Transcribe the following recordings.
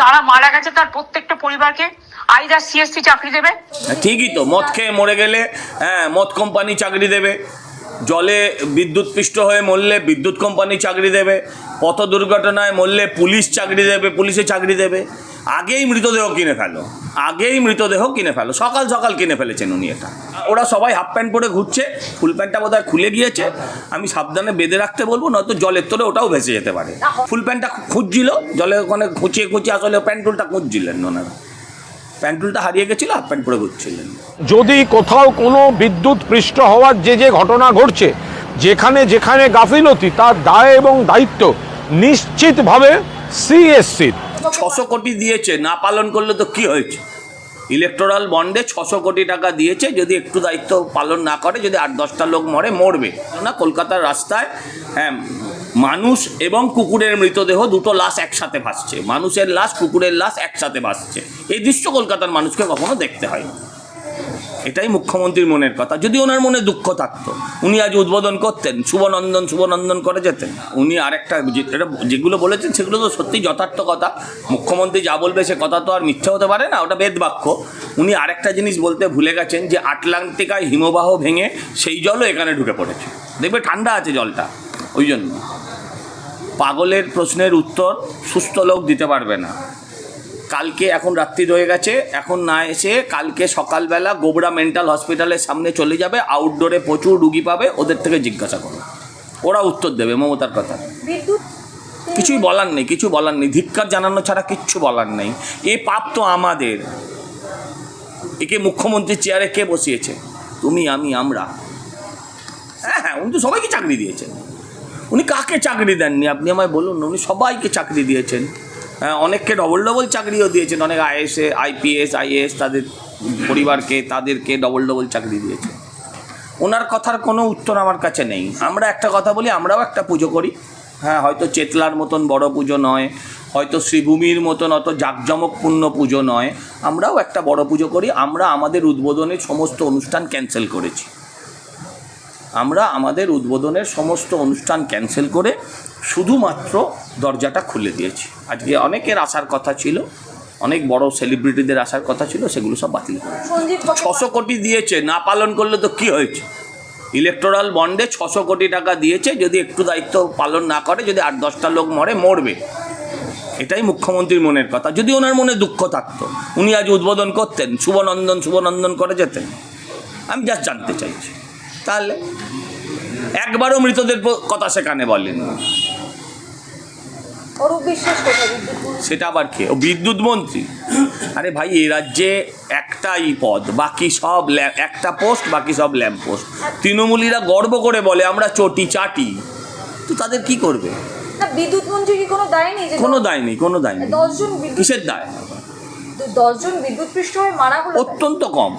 যারা মারা গেছে তার প্রত্যেকটা পরিবারকে আইদার সিএসসি চাকরি দেবে। হ্যাঁ, ঠিকই তো মদ খেয়ে মরে গেলে হ্যাঁ মদ কোম্পানি চাকরি দেবে। জলে বিদ্যুৎ পৃষ্ঠ হয়ে মরলে বিদ্যুৎ কোম্পানি চাকরি দেবে। পথ দুর্ঘটনায় মরলে পুলিশ চাকরি দেবে পুলিশে চাকরি দেবে। আগেই মৃতদেহ কিনে ফেলো। আগেই মৃতদেহ কিনে ফেলো। সকাল সকাল কিনে ফেলেছেন উনি এটা। ওরা সবাই হাফ প্যান্ট পরে ঘুরছে, ফুল প্যান্টটা বোধহয় খুলে গিয়েছে। আমি সাবধানে বেঁধে রাখতে বলব, নয়তো জলের তোরে ওটাও ভেসে যেতে পারে। ফুল প্যান্টটা খুঁজছিল জলে ওখানে খুঁচিয়ে খুঁচিয়ে আসলে প্যান্টুলটা খুঁজছিলেন ওনারা। প্যান্টুলটা হারিয়ে গেছিল, হাফ প্যান্ট পরে ঘুরছিলেন। যদি কোথাও কোনো বিদ্যুৎ পৃষ্ঠ হওয়ার যে যে ঘটনা ঘটছে, যেখানে যেখানে গাফিলতি, তার দায় এবং দায়িত্ব নিশ্চিতভাবে সিএসসির ছশো কোটি দিয়েছে, না পালন করলে তো কি হয়েছে? ইলেকট্রাল বন্ডে ছশো কোটি টাকা দিয়েছে, যদি একটু দায়িত্ব পালন না করে, যদি আট দশটা লোক মরে, মরবে। না কলকাতার রাস্তায় হ্যাঁ মানুষ এবং কুকুরের মৃতদেহ দুটো লাশ একসাথে ভাসছে। মানুষের লাশ, কুকুরের লাশ একসাথে ভাসছে। এই দৃশ্য কলকাতার মানুষকে কখনো দেখতে হয় এটাই মুখ্যমন্ত্রীর মনের কথা। যদি ওনার মনে দুঃখ থাকতো, উনি আজ উদ্বোধন করতেন, শুভনন্দন শুভনন্দন করে যেতেন। উনি আরেকটা এটা যেগুলো বলেছেন সেগুলো তো সত্যি যথার্থ কথা। মুখ্যমন্ত্রী যা বলবে সে কথা তো আর মিথ্যে হতে পারে না, ওটা বেদ বাক্য। উনি আরেকটা জিনিস বলতে ভুলে গেছেন যে আটলান্টিকায় হিমবাহ ভেঙে সেই জলও এখানে ঢুকে পড়েছে। দেখবে ঠান্ডা আছে জলটা, ওই জন্য। পাগলের প্রশ্নের উত্তর সুস্থ লোক দিতে পারবে না। কালকে এখন রাত্রি রয়ে গেছে এখন না এসে কালকে সকালবেলা গোবরা মেন্টাল হসপিটালের সামনে চলে যাবে আউটডোরে প্রচুর রুগী পাবে ওদের থেকে জিজ্ঞাসা করো। ওরা উত্তর দেবে মমতার কথা। কিছুই বলার নেই কিছু বলার নেই ধিক্কার জানানো ছাড়া কিচ্ছু বলার নেই। এ পাপ তো আমাদের। একে মুখ্যমন্ত্রীর চেয়ারে কে বসিয়েছে? তুমি আমি আমরা। হ্যাঁ হ্যাঁ উনি তো সবাইকে চাকরি দিয়েছেন। উনি কাকে চাকরি দেননি? আপনি আমায় বলুন না উনি সবাইকে চাকরি দিয়েছেন। অনেককে ডবল ডবল চাকরিও দিয়েছেন। অনেক আইএসএ আইপিএস আইএস তাদের পরিবারকে, তাদেরকে ডবল ডবল চাকরি দিয়েছে ওনার কথার কোনো উত্তর আমার কাছে নেই। আমরা একটা কথা বলি, আমরাও একটা পুজো করি। হ্যাঁ হয়তো চেতলার মতন বড় পুজো নয়, হয়তো শ্রীভূমির মতন অত জাঁকজমকপূর্ণ পুজো নয়, আমরাও একটা বড় পুজো করি। আমরা আমাদের উদ্বোধনের সমস্ত অনুষ্ঠান ক্যান্সেল করেছি। আমরা আমাদের উদ্বোধনের সমস্ত অনুষ্ঠান ক্যান্সেল করে শুধুমাত্র দরজাটা খুলে দিয়েছি। আজকে অনেকের আসার কথা ছিল অনেক বড় সেলিব্রিটিদের আসার কথা ছিল সেগুলো সব বাতিল করেছি সঞ্জীব ছশো কোটি দিয়েছে না পালন করলে তো কি হয়েছে? ইলেকটোরাল বন্ডে ছশো কোটি টাকা দিয়েছে যদি একটু দায়িত্ব পালন না করে যদি আট দশটা লোক মরে মরবে। এটাই মুখ্যমন্ত্রীর মনের কথা। যদি ওনার মনে দুঃখ থাকতো উনি আজ উদ্বোধন করতেন শুভনন্দন শুভনন্দন করে যেতেন। আমি জাস্ট জানতে চাইছি। তাহলে একবারও মৃতদের কথা সেখানে বলেন? সেটা আবার কে? ও বিদ্যুৎ মন্ত্রী। আরে ভাই এই রাজ্যে একটাই পদ বাকি সব একটা পোস্ট বাকি সব ল্যাম্প পোস্ট। তৃণমূলীরা গর্ব করে বলে আমরা চটি চাটি। তো তাদের কি করবে? বিদ্যুৎ মন্ত্রী কি কোনো দায় নেই কোনো দায় নেই কোনো দায় নেই। দশজন বিদ্যুৎ কিসের দায়? দশজন বিদ্যুৎ পৃষ্ঠ মারা হলো অত্যন্ত কম।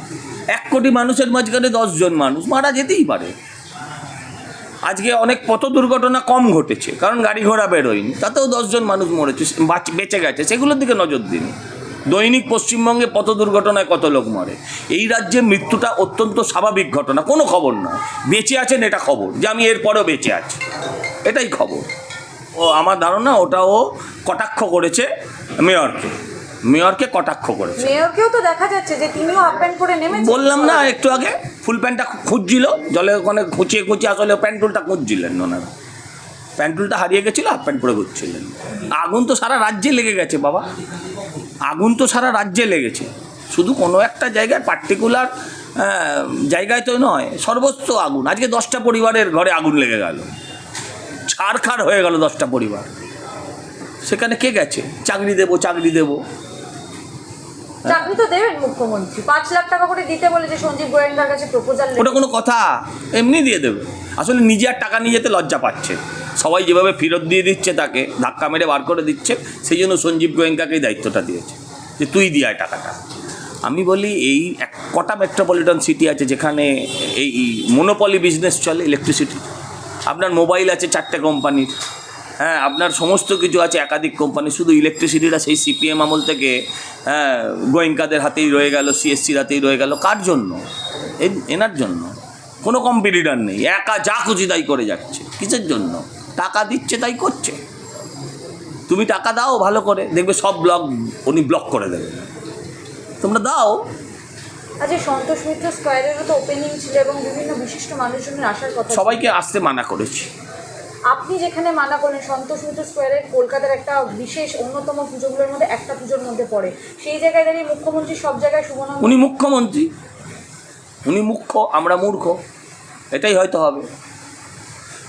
এক কোটি মানুষের মাঝখানে দশজন মানুষ, মারা যেতেই পারে। আজকে অনেক পথ দুর্ঘটনা কম ঘটেছে, কারণ গাড়ি ঘোড়া বেরোয়নি, তাতেও দশজন মানুষ মরেছে বাঁচ- গেছে, সেগুলোর দিকে নজর দিন। দৈনিক পশ্চিমবঙ্গে পথ দুর্ঘটনায় কত লোক মরে? এই রাজ্যে মৃত্যুটা অত্যন্ত স্বাভাবিক ঘটনা, কোনো খবর নয়। বেঁচে আছেন এটা খবর, যে আমি এরপরেও বেঁচে আছি, এটাই খবর। ও, আমার ধারণা ওটা ও কটাক্ষ করেছে মেয়রকে। মেয়রকে কটাক্ষ করেছে। মেয়রকেও তো দেখা যাচ্ছে যে তিনিও হাফ প্যান্ট পরে নেমেছেন। বললাম না একটু আগে ফুল প্যান্টটা খুঁজছিল জলে ওখানে খুঁচিয়ে খুঁচিয়ে আসলে প্যান্টুলটা খুঁজছিলেন ওনারা। প্যান্টুলটা হারিয়ে গেছিল হাফ প্যান্ট পরে ঘুরছিলেন। আগুন তো সারা রাজ্যে লেগে গেছে বাবা। আগুন তো সারা রাজ্যে লেগেছে। শুধু কোনো একটা জায়গায় পার্টিকুলার জায়গায় তো নয় সর্বস্ব আগুন। আজকে দশটা পরিবারের ঘরে আগুন লেগে গেল। ছাড়খাড় হয়ে গেল দশটা পরিবার। সেখানে কে গেছে? চাকরি দেবো চাকরি দেবো। চাকরি তো দেবেন মুখ্যমন্ত্রী। পাঁচ লাখ টাকা করে দিতে বলে যে সঞ্জীব গোয়েঙ্কার কাছে প্রপোজাল ওটা কোনো কথা, এমনি দিয়ে দেবে। আসলে নিজে আর টাকা নিয়ে যেতে লজ্জা পাচ্ছে। সবাই যেভাবে ফেরত দিয়ে দিচ্ছে তাকে, ধাক্কা মেরে বার করে দিচ্ছে, সেই জন্য সঞ্জীব গোয়েঙ্কাকেই দায়িত্বটা দিয়েছে, যে তুই দিয়ে টাকাটা। আমি বলি, এই এক কটা মেট্রোপলিটন সিটি আছে যেখানে এই মনোপলি বিজনেস চলে ইলেকট্রিসিটি আপনার মোবাইল আছে চারটে কোম্পানির হ্যাঁ আপনার সমস্ত কিছু আছে একাধিক কোম্পানি শুধু ইলেকট্রিসিটিটা সেই সিপিএম আমল থেকে হ্যাঁ গোয়েঙ্কাদের হাতেই রয়ে গেল সিএসসির হাতেই রয়ে গেল কার জন্য? এনার জন্য। কোনো কম্পিটিটার নেই একা যা খুশি তাই করে যাচ্ছে। কিসের জন্য? টাকা দিচ্ছে তাই করছে। তুমি টাকা দাও ভালো করে দেখবে সব ব্লগ উনি ব্লক করে দেবে। তোমরা দাও। আজকে সন্তোষ মিত্র স্কোয়ারেরও তো ওপেনিং ছিল এবং বিভিন্ন বিশিষ্ট মানুষজনের আসার কথা সবাইকে আসতে মানা করেছি। আপনি যেখানে মানা করলেন সন্তোষ মিত্র স্কোয়ারের কলকাতার একটা বিশেষ অন্যতম পুজোগুলোর মধ্যে একটা পুজোর মধ্যে পড়ে। সেই জায়গায় দাঁড়িয়ে মুখ্যমন্ত্রী সব জায়গায় শুভনন্দ উনি মুখ্যমন্ত্রী। উনি মুখ্য, আমরা মূর্খ। এটাই হয়তো হবে।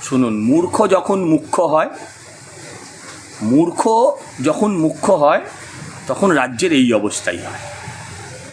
শুনুন, মূর্খ যখন মুখ্য হয়, মূর্খ যখন মুখ্য হয়, তখন রাজ্যের এই অবস্থাই হয়।